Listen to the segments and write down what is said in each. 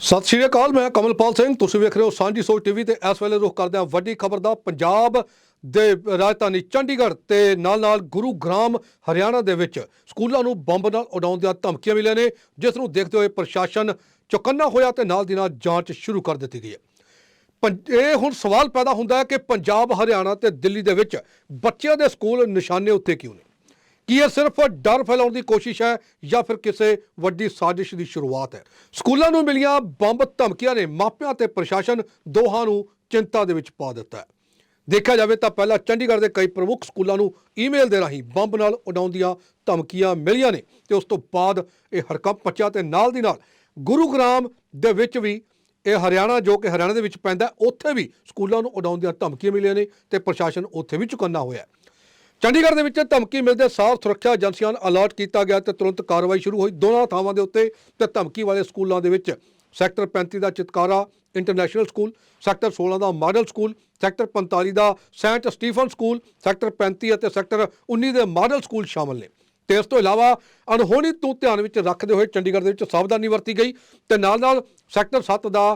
ਸਤਿ ਸ਼੍ਰੀ ਅਕਾਲ, ਮੈਂ ਕਮਲਪਾਲ ਸਿੰਘ। ਤੁਸੀਂ ਵੇਖ ਰਹੇ ਹੋ ਸਾਂਝੀ ਸੋਚ ਟੀਵੀ ਤੇ ਇਸ ਵੇਲੇ ਰੁਖ ਕਰਦੇ ਹਾਂ ਵੱਡੀ ਖਬਰ ਦਾ ਪੰਜਾਬ ਦੇ ਰਾਜਧਾਨੀ ਚੰਡੀਗੜ੍ਹ ਤੇ ਨਾਲ-ਨਾਲ ਗੁਰੂਗ੍ਰਾਮ ਹਰਿਆਣਾ ਦੇ ਵਿੱਚ ਸਕੂਲਾਂ ਨੂੰ ਬੰਬ ਨਾਲ ਉਡਾਉਣ ਦੀਆਂ ਧਮਕੀਆਂ ਮਿਲੀਆਂ ਨੇ, ਜਿਸ ਨੂੰ ਦੇਖਦੇ ਹੋਏ ਪ੍ਰਸ਼ਾਸਨ ਚੁਕੰਨਾ ਹੋਇਆ ਤੇ ਨਾਲ ਦੀ ਨਾਲ ਜਾਂਚ ਸ਼ੁਰੂ ਕਰ ਦਿੱਤੀ ਗਈ ਹੈ। ਪੰ- ਇਹ ਹੁਣ ਸਵਾਲ ਪੈਦਾ ਹੁੰਦਾ ਹੈ ਕਿ ਪੰਜਾਬ, ਹਰਿਆਣਾ ਤੇ ਦਿੱਲੀ ਦੇ ਵਿੱਚ ਬੱਚਿਆਂ ਦੇ ਸਕੂਲ ਨਿਸ਼ਾਨੇ ਉੱਤੇ ਕਿਉਂ ਨੇ? ਕੀ ਇਹ ਸਿਰਫ ਡਰ ਫੈਲਾਉਣ ਦੀ ਕੋਸ਼ਿਸ਼ ਹੈ ਜਾਂ ਫਿਰ ਕਿਸੇ ਵੱਡੀ ਸਾਜ਼ਿਸ਼ ਦੀ ਸ਼ੁਰੂਆਤ ਹੈ? ਸਕੂਲਾਂ ਨੂੰ ਮਿਲੀਆਂ ਬੰਬ ਧਮਕੀਆਂ ਨੇ ਮਾਪਿਆਂ ਤੇ ਪ੍ਰਸ਼ਾਸਨ ਦੋਹਾਂ ਨੂੰ ਚਿੰਤਾ ਦੇ ਵਿੱਚ ਪਾ ਦਿੱਤਾ ਹੈ। ਦੇਖਿਆ ਜਾਵੇ ਤਾਂ ਪਹਿਲਾਂ ਚੰਡੀਗੜ੍ਹ ਦੇ ਕਈ ਪ੍ਰਮੁੱਖ ਸਕੂਲਾਂ ਨੂੰ ਈਮੇਲ ਦੇ ਰਾਹੀਂ ਬੰਬ ਨਾਲ ਉਡਾਉਣ ਦੀਆਂ ਧਮਕੀਆਂ ਮਿਲੀਆਂ ਨੇ ਤੇ ਉਸ ਤੋਂ ਬਾਅਦ ਇਹ ਹਰਕੰਪ ਮਚਿਆ ਤੇ ਨਾਲ ਦੀ ਨਾਲ ਗੁਰੂਗ੍ਰਾਮ ਦੇ ਵਿੱਚ ਵੀ ਇਹ ਹਰਿਆਣਾ ਜੋ ਕਿ ਹਰਿਆਣਾ ਦੇ ਵਿੱਚ ਪੈਂਦਾ, ਉੱਥੇ ਵੀ ਸਕੂਲਾਂ ਨੂੰ ਉਡਾਉਣ ਦੀਆਂ ਧਮਕੀਆਂ ਮਿਲੀਆਂ ਨੇ ਤੇ ਪ੍ਰਸ਼ਾਸਨ ਉੱਥੇ ਵੀ ਚੁਕੰਨਾ ਹੋਇਆ ਚੰਡੀਗੜ੍ਹ ਦੇ ਵਿੱਚ ਧਮਕੀ ਮਿਲਦੇ ਸਾਫ਼ ਸੁਰੱਖਿਆ ਏਜੰਸੀਆਂ ਨੂੰ ਅਲਰਟ ਕੀਤਾ ਗਿਆ ਤੇ ਤੁਰੰਤ ਕਾਰਵਾਈ ਸ਼ੁਰੂ ਹੋਈ। ਦੋਨਾਂ ਥਾਵਾਂ ਦੇ ਉੱਤੇ ਤੇ ਧਮਕੀ ਵਾਲੇ ਸਕੂਲਾਂ ਦੇ ਵਿੱਚ। ਸੈਕਟਰ 35 ਦਾ ਚਿਤਕਾਰਾ ਇੰਟਰਨੈਸ਼ਨਲ ਸਕੂਲ, ਸੈਕਟਰ 16 ਦਾ ਮਾਡਲ ਸਕੂਲ, ਸੈਕਟਰ 45 ਦਾ ਸੈਂਟ ਸਟੀਫਨ ਸਕੂਲ, ਸੈਕਟਰ 35 ਅਤੇ ਸੈਕਟਰ 19 ਦੇ ਮਾਡਲ ਸਕੂਲ ਸ਼ਾਮਲ ਨੇ। ਤੇ ਇਸ ਤੋਂ ਇਲਾਵਾ ਅਣਹੋਣੀ ਤੋਂ ਧਿਆਨ ਵਿੱਚ ਰੱਖਦੇ ਹੋਏ ਚੰਡੀਗੜ੍ਹ ਦੇ ਵਿੱਚ ਸਾਵਧਾਨੀ ਵਰਤੀ ਗਈ ਤੇ ਨਾਲ ਨਾਲ ਸੈਕਟਰ 7 ਦਾ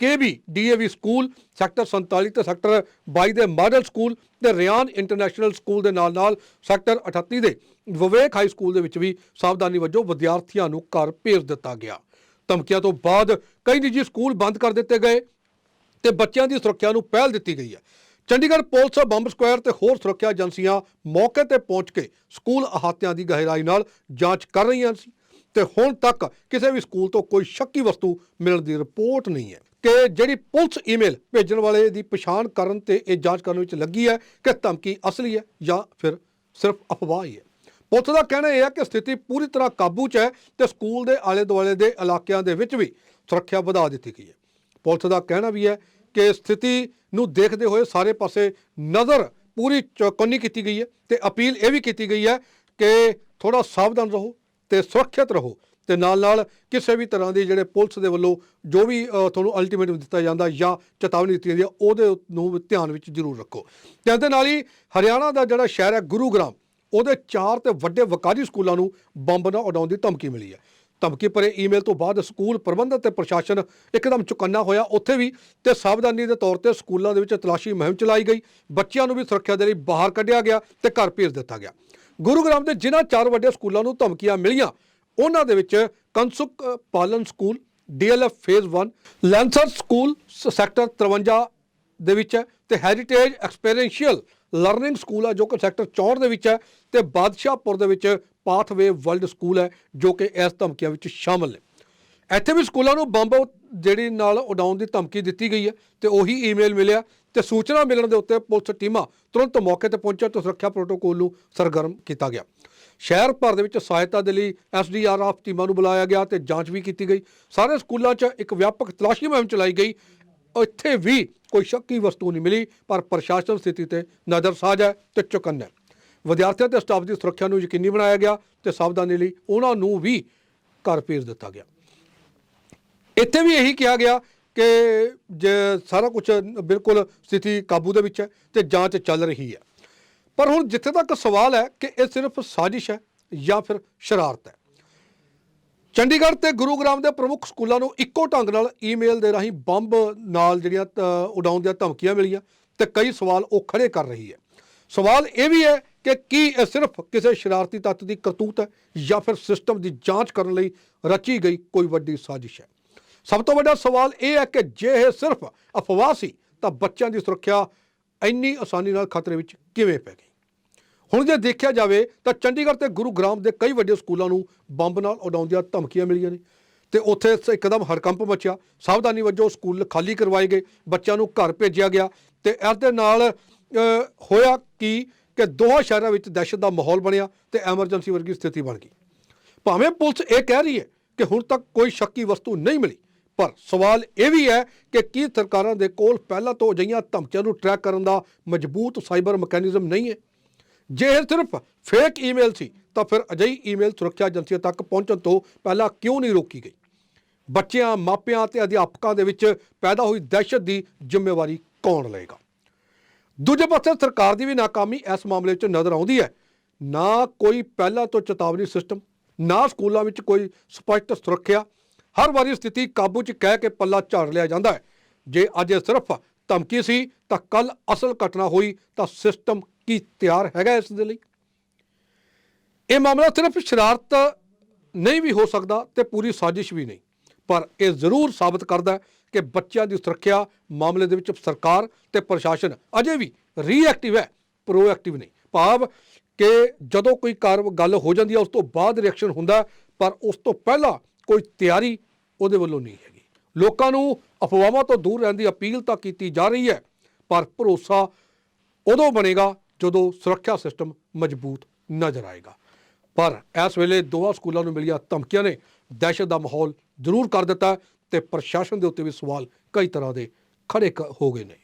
ਕੇਬੀ ਡੀਏਵੀ ਸਕੂਲ, ਸੈਕਟਰ 47 ਤੇ ਸੈਕਟਰ 22 ਦੇ ਮਾਡਲ ਸਕੂਲ ਤੇ ਰਿਆਨ ਇੰਟਰਨੈਸ਼ਨਲ ਸਕੂਲ ਦੇ ਨਾਲ ਨਾਲ ਸੈਕਟਰ 38 ਦੇ ਵਿਵੇਕ ਹਾਈ ਸਕੂਲ ਦੇ ਵਿੱਚ ਵੀ ਸਾਵਧਾਨੀ ਵਜੋਂ ਵਿਦਿਆਰਥੀਆਂ ਨੂੰ ਘਰ ਭੇਜ ਦਿੱਤਾ ਗਿਆ। ਧਮਕੀਆਂ ਤੋਂ ਬਾਅਦ ਕਈ ਨਿੱਜੀ ਸਕੂਲ ਬੰਦ ਕਰ ਦਿੱਤੇ ਗਏ ਤੇ ਬੱਚਿਆਂ ਦੀ ਸੁਰੱਖਿਆ ਨੂੰ ਪਹਿਲ ਦਿੱਤੀ ਗਈ ਹੈ। ਚੰਡੀਗੜ੍ਹ ਪੁਲਿਸ ਬੰਬ ਸਕੁਆਇਰ ਤੇ ਹੋਰ ਸੁਰੱਖਿਆ ਏਜੰਸੀਆਂ ਮੌਕੇ ਤੇ ਪਹੁੰਚ ਕੇ ਸਕੂਲ ਅਹਾਤਿਆਂ ਦੀ ਗਹਿਰਾਈ ਨਾਲ ਜਾਂਚ ਕਰ ਰਹੀਆਂ ਸੀ ਤੇ ਹੁਣ ਤੱਕ ਕਿਸੇ ਵੀ ਸਕੂਲ ਤੋਂ ਕੋਈ ਸ਼ੱਕੀ ਵਸਤੂ ਮਿਲਣ ਦੀ ਰਿਪੋਰਟ ਨਹੀਂ ਹੈ। ਕਿ ਜਿਹੜੀ ਪੁਲਿਸ ਈਮੇਲ ਭੇਜਣ ਵਾਲੇ ਦੀ ਪਛਾਣ ਕਰਨ ਤੇ ਇਹ ਜਾਂਚ ਕਰਨ ਵਿੱਚ ਲੱਗੀ ਹੈ ਕਿ ਧਮਕੀ ਅਸਲੀ ਹੈ ਜਾਂ ਫਿਰ ਸਿਰਫ ਅਫਵਾਹ ਹੀ। ਹੈ ਪੁਲਿਸ ਦਾ ਕਹਿਣਾ ਇਹ ਹੈ ਕਿ ਸਥਿਤੀ ਪੂਰੀ ਤਰ੍ਹਾਂ ਕਾਬੂ 'ਚ ਹੈ ਤੇ ਸਕੂਲ ਦੇ ਆਲੇ ਦੁਆਲੇ ਦੇ ਇਲਾਕਿਆਂ ਦੇ ਵਿੱਚ ਵੀ ਸੁਰੱਖਿਆ ਵਧਾ ਦਿੱਤੀ ਗਈ ਹੈ। ਪੁਲਿਸ ਦਾ ਕਹਿਣਾ ਵੀ ਹੈ ਕਿ ਸਥਿਤੀ ਨੂੰ ਦੇਖਦੇ ਹੋਏ ਸਾਰੇ ਪਾਸੇ ਨਜ਼ਰ ਪੂਰੀ ਚੌਕੰਨੀ ਕੀਤੀ ਗਈ ਹੈ ਤੇ ਅਪੀਲ ਇਹ ਵੀ ਕੀਤੀ ਗਈ ਹੈ ਕਿ ਥੋੜਾ ਸਾਵਧਾਨ ਰਹੋ ਤੇ ਸੁਰੱਖਿਅਤ ਰਹੋ ਤੇ ਨਾਲ ਨਾਲ ਕਿਸੇ ਵੀ ਤਰ੍ਹਾਂ ਦੀ ਜਿਹੜੇ ਪੁਲਿਸ ਦੇ ਵੱਲੋਂ ਜੋ ਵੀ ਤੁਹਾਨੂੰ ਅਲਟੀਮੇਟਮ ਦਿੱਤਾ ਜਾਂਦਾ ਜਾਂ ਚੇਤਾਵਨੀ ਦਿੱਤੀ ਜਾਂਦੀ ਹੈ, ਉਹਦੇ ਨੂੰ ਵੀ ਧਿਆਨ ਵਿੱਚ ਜ਼ਰੂਰ ਰੱਖੋ। ਤੇ ਦੇ ਨਾਲ ਹੀ ਹਰਿਆਣਾ ਦਾ ਜਿਹੜਾ ਸ਼ਹਿਰ ਹੈ ਗੁਰੂਗ੍ਰਾਮ, ਉਹਦੇ ਚਾਰ ਤੇ ਵੱਡੇ ਵਕਾਰੀ ਸਕੂਲਾਂ ਨੂੰ ਬੰਬ ਨਾਲ ਉਡਾਉਣ ਦੀ ਧਮਕੀ ਮਿਲੀ ਹੈ। ਧਮਕੀ ਭਰੇ ਈਮੇਲ ਤੋਂ ਬਾਅਦ ਸਕੂਲ ਪ੍ਰਬੰਧਕ ਤੇ ਪ੍ਰਸ਼ਾਸਨ ਇੱਕਦਮ ਚੁਕੰਨਾ ਹੋਇਆ ਉੱਥੇ ਵੀ ਤੇ ਸਾਵਧਾਨੀ ਦੇ ਤੌਰ ਤੇ ਸਕੂਲਾਂ ਦੇ ਵਿੱਚ ਤਲਾਸ਼ੀ ਮੁਹਿੰਮ ਚਲਾਈ ਗਈ। ਬੱਚਿਆਂ ਨੂੰ ਵੀ ਸੁਰੱਖਿਆ ਦੇ ਲਈ ਬਾਹਰ ਕੱਢਿਆ ਗਿਆ ਤੇ ਘਰ ਭੇਜ ਦਿੱਤਾ ਗਿਆ। ਗੁਰੂਗ੍ਰਾਮ ਦੇ ਜਿਨ੍ਹਾਂ ਚਾਰ ਵੱਡੇ ਸਕੂਲਾਂ ਨੂੰ ਧਮਕੀਆਂ ਮਿਲੀਆਂ ਉਹਨਾਂ ਦੇ ਵਿੱਚ ਕੰਸੁਕ ਅ, ਪਾਲਨ school DLF phase 1 Lancer school ਸ- ਸੈਕਟਰ 53 ਦੇ ਵਿੱਚ ਹੈ ਤੇ ਹੈਰੀਟੇਜ ਐਕਸਪੀਰੀਐਂਸ਼ੀਅਲ ਲਰਨਿੰਗ ਸਕੂਲ ਹੈ ਜੋ ਕਿ ਸੈਕਟਰ 64 ਦੇ ਵਿੱਚ ਹੈ ਤੇ ਬਾਦਸ਼ਾਹਪੁਰ ਦੇ ਵਿੱਚ ਪਾਥਵੇ ਵਰਲਡ ਸਕੂਲ ਹੈ ਜੋ ਕਿ ਇਸ ਧਮਕੀਆਂ ਵਿੱਚ ਸ਼ਾਮਲ ਨੇ। ਇੱਥੇ ਵੀ ਸਕੂਲਾਂ ਨੂੰ ਬੰਬ ਜਿਹੜੀ ਨਾਲ ਉਡਾਉਣ ਦੀ ਧਮਕੀ ਦਿੱਤੀ ਗਈ ਹੈ ਤੇ ਉਹੀ ਈਮੇਲ ਮਿਲਿਆ ਤੇ ਸੂਚਨਾ ਮਿਲਣ ਦੇ ਉੱਤੇ ਪੁਲਿਸ ਟੀਮਾਂ ਤੁਰੰਤ ਮੌਕੇ ਤੇ ਪਹੁੰਚਿਆ ਤੇ ਸੁਰੱਖਿਆ ਪ੍ਰੋਟੋਕੋਲ ਨੂੰ ਸਰਗਰਮ ਕੀਤਾ ਗਿਆ। ਸ਼ਹਿਰ ਭਰ ਦੇ ਵਿੱਚ ਸਹਾਇਤਾ ਦੇ ਲਈ ਐਸਡੀਆਰਐਫ ਟੀਮਾਂ ਨੂੰ ਬੁਲਾਇਆ ਗਿਆ ਤੇ ਜਾਂਚ ਵੀ ਕੀਤੀ ਗਈ। ਸਾਰੇ ਸਕੂਲਾਂ 'ਚ ਇੱਕ ਵਿਆਪਕ ਤਲਾਸ਼ੀ ਮੁਹਿੰਮ ਚਲਾਈ ਗਈ। ਇੱਥੇ ਵੀ ਕੋਈ ਸ਼ੱਕੀ ਵਸਤੂ ਨਹੀਂ ਮਿਲੀ, ਪਰ ਪ੍ਰਸ਼ਾਸਨ ਸਥਿਤੀ ਤੇ ਨਜ਼ਰਸਾਜ਼ ਹੈ ਤੇ ਚੁਕੰਨਾ ਹੈ। ਵਿਦਿਆਰਥੀਆਂ ਤੇ ਸਟਾਫ ਦੀ ਸੁਰੱਖਿਆ ਨੂੰ ਯਕੀਨੀ ਬਣਾਇਆ ਗਿਆ ਤੇ ਸਾਵਧਾਨੀ ਲਈ ਉਹਨਾਂ ਨੂੰ ਵੀ ਘਰ ਭੇਜ ਦਿੱਤਾ ਗਿਆ। ਇੱਥੇ ਵੀ ਇਹੀ ਕਿਹਾ ਗਿਆ ਕਿ ਜੇ ਸਾਰਾ ਕੁਝ ਬਿਲਕੁਲ ਸਥਿਤੀ ਕਾਬੂ ਦੇ ਵਿੱਚ ਹੈ ਤੇ ਜਾਂਚ ਚੱਲ ਰਹੀ ਹੈ। ਪਰ ਹੁਣ ਜਿੱਥੇ ਤੱਕ ਸਵਾਲ ਹੈ ਕਿ ਇਹ ਸਿਰਫ ਸਾਜ਼ਿਸ਼ ਹੈ ਜਾਂ ਫਿਰ ਸ਼ਰਾਰਤ ਹੈ। ਚੰਡੀਗੜ੍ਹ ਤੇ ਗੁਰੂਗ੍ਰਾਮ ਦੇ ਪ੍ਰਮੁੱਖ ਸਕੂਲਾਂ ਨੂੰ ਇੱਕੋ ਢੰਗ ਨਾਲ ਈਮੇਲ ਦੇ ਰਾਹੀਂ ਬੰਬ ਨਾਲ ਜਿਹੜੀਆਂ ਅ, ਉਡਾਉਣ ਦੀਆਂ ਧਮਕੀਆਂ ਮਿਲੀਆਂ ਤੇ ਕਈ ਸਵਾਲ ਉਹ ਖੜੇ ਕਰ ਰਹੀ ਹੈ। ਸਵਾਲ ਇਹ ਵੀ ਹੈ ਕਿ ਕੀ ਇਹ ਸਿਰਫ ਕਿਸੇ ਸ਼ਰਾਰਤੀ ਤੱਤ ਦੀ ਕਰਤੂਤ ਹੈ ਜਾਂ ਫਿਰ ਸਿਸਟਮ ਦੀ ਜਾਂਚ ਕਰਨ ਲਈ ਰਚੀ ਗਈ ਕੋਈ ਵੱਡੀ ਸਾਜ਼ਿਸ਼ ਹੈ? ਸਭ ਤੋਂ ਵੱਡਾ ਸਵਾਲ ਇਹ ਹੈ ਕਿ ਜੇ ਇਹ ਸਿਰਫ ਅਫਵਾਹ ਸੀ ਤਾਂ ਬੱਚਿਆਂ ਦੀ ਸੁਰੱਖਿਆ ਇੰਨੀ ਆਸਾਨੀ ਨਾਲ ਖਤਰੇ ਵਿੱਚ ਕਿਵੇਂ ਪੈ ਗਈ? ਹੁਣ ਜੇ ਦੇਖਿਆ ਜਾਵੇ ਤਾਂ ਚੰਡੀਗੜ੍ਹ ਤੇ ਗੁਰੂਗ੍ਰਾਮ ਦੇ ਕਈ ਵੱਡੇ ਸਕੂਲਾਂ ਨੂੰ ਬੰਬ ਨਾਲ ਉਡਾਉਣ ਦੀਆਂ ਧਮਕੀਆਂ ਮਿਲੀਆਂ ਨੇ। ਤੇ ਉੱਥੇ ਇੱਕਦਮ ਹੜਕੰਪ ਮਚਿਆ। ਸਾਵਧਾਨੀ ਵਜੋਂ ਸਕੂਲ ਖਾਲੀ ਕਰਵਾਏ ਗਏ। ਬੱਚਿਆਂ ਨੂੰ ਘਰ ਭੇਜਿਆ ਗਿਆ। ਤੇ ਇਸ ਦੇ ਨਾਲ ਹੋਇਆ ਕਿ ਕਿ ਦੋਹਾਂ ਸ਼ਹਿਰਾਂ ਵਿੱਚ ਦਹਿਸ਼ਤ ਦਾ ਮਾਹੌਲ ਬਣਿਆ ਤੇ ਐਮਰਜੈਂਸੀ ਵਰਗੀ ਸਥਿਤੀ ਬਣ ਗਈ। ਭਾਵੇਂ ਪੁਲਿਸ ਇਹ ਕਹਿ ਰਹੀ ਹੈ ਕਿ ਹੁਣ ਤੱਕ ਕੋਈ ਸ਼ੱਕੀ ਵਸਤੂ ਨਹੀਂ ਮਿਲੀ, ਪਰ ਸਵਾਲ ਇਹ ਵੀ ਹੈ ਕਿ ਕੀ ਸਰਕਾਰਾਂ ਦੇ ਕੋਲ ਪਹਿਲਾਂ ਤੋਂ ਅਜਿਹੀਆਂ ਧਮਕੀਆਂ ਨੂੰ ਟਰੈਕ ਕਰਨ ਦਾ ਮਜ਼ਬੂਤ ਸਾਈਬਰ ਮੈਕੈਨਿਜ਼ਮ ਨਹੀਂ ਹੈ। ਜੇ ਇਹ ਸਿਰਫ ਫੇਕ ਈਮੇਲ ਸੀ, ਤਾਂ ਫਿਰ ਅਜਿਹੀ ਈਮੇਲ ਸੁਰੱਖਿਆ ਏਜੰਸੀਆਂ ਤੱਕ ਪਹੁੰਚਣ ਤੋਂ ਪਹਿਲਾਂ ਕਿਉਂ ਨਹੀਂ ਰੋਕੀ ਗਈ? ਬੱਚਿਆਂ, ਮਾਪਿਆਂ ਤੇ ਅਧਿਆਪਕਾਂ ਦੇ ਵਿੱਚ ਪੈਦਾ ਹੋਈ ਦਹਿਸ਼ਤ ਦੀ ਜ਼ਿੰਮੇਵਾਰੀ ਕੌਣ ਲਏਗਾ? ਦੂਜੇ ਪਾਸੇ ਸਰਕਾਰ ਦੀ ਵੀ ਨਾਕਾਮੀ ਇਸ ਮਾਮਲੇ 'ਚ ਨਜ਼ਰ ਆਉਂਦੀ ਹੈ। ਨਾ ਕੋਈ ਪਹਿਲਾਂ ਤੋਂ ਚੇਤਾਵਨੀ ਸਿਸਟਮ, ਨਾ ਸਕੂਲਾਂ ਵਿੱਚ ਕੋਈ ਸਪਸ਼ਟ ਸੁਰੱਖਿਆ। ਹਰ ਵਾਰੀ ਸਥਿਤੀ ਕਾਬੂ 'ਚ ਕਹਿ ਕੇ ਪੱਲਾ ਝਾੜ ਲਿਆ ਜਾਂਦਾ ਹੈ। ਜੇ ਅੱਜ ਇਹ ਸਿਰਫ ਧਮਕੀ ਸੀ, ਤਾਂ ਕੱਲ ਅਸਲ ਘਟਨਾ ਹੋਈ ਤਾਂ ਸਿਸਟਮ ਕੀ ਤਿਆਰ ਹੈਗਾ ਇਸ ਦੇ ਲਈ? ਇਹ ਮਾਮਲਾ ਸਿਰਫ ਸ਼ਰਾਰਤ ਨਹੀਂ ਵੀ ਹੋ ਸਕਦਾ ਤੇ ਪੂਰੀ ਸਾਜ਼ਿਸ਼ ਵੀ ਨਹੀਂ। ਪਰ ਇਹ ਜ਼ਰੂਰ ਸਾਬਤ ਕਰਦਾ ਹੈ ਕਿ ਬੱਚਿਆਂ ਦੀ ਸੁਰੱਖਿਆ ਮਾਮਲੇ ਦੇ ਵਿੱਚ ਸਰਕਾਰ ਤੇ ਪ੍ਰਸ਼ਾਸਨ ਅਜੇ ਵੀ ਰੀਐਕਟਿਵ ਹੈ ਪ੍ਰੋਐਕਟਿਵ ਨਹੀਂ। ਭਾਵ ਕਿ ਜਦੋਂ ਕੋਈ ਕਾਰ ਗੱਲ ਹੋ ਜਾਂਦੀ ਹੈ, ਉਸ ਤੋਂ ਬਾਅਦ ਰਿਐਕਸ਼ਨ ਹੁੰਦਾ ਪਰ ਉਸ ਤੋਂ ਪਹਿਲਾਂ ਕੋਈ ਤਿਆਰੀ ਉਹਦੇ ਵੱਲੋਂ ਨਹੀਂ ਹੈਗੀ। ਲੋਕਾਂ ਨੂੰ ਅਫਵਾਹਾਂ ਤੋਂ ਦੂਰ ਰਹਿਣ ਦੀ ਅਪੀਲ ਤਾਂ ਕੀਤੀ ਜਾ ਰਹੀ ਹੈ, ਪਰ ਭਰੋਸਾ ਉਦੋਂ ਬਣੇਗਾ ਜਦੋਂ ਸੁਰੱਖਿਆ ਸਿਸਟਮ ਮਜ਼ਬੂਤ ਨਜ਼ਰ ਆਏਗਾ। ਪਰ ਇਸ ਵੇਲੇ ਦੋਵਾਂ ਸਕੂਲਾਂ ਨੂੰ ਮਿਲੀਆਂ ਧਮਕੀਆਂ ਨੇ। ਦਹਿਸ਼ਤ ਦਾ ਮਾਹੌਲ ਜ਼ਰੂਰ ਕਰ ਦਿੱਤਾ ਹੈ ਤੇ ਪ੍ਰਸ਼ਾਸਨ ਦੇ ਉੱਤੇ ਵੀ ਸਵਾਲ ਕਈ ਤਰ੍ਹਾਂ ਦੇ ਖੜੇ ਕ- ਹੋ ਗਏ ਨੇ।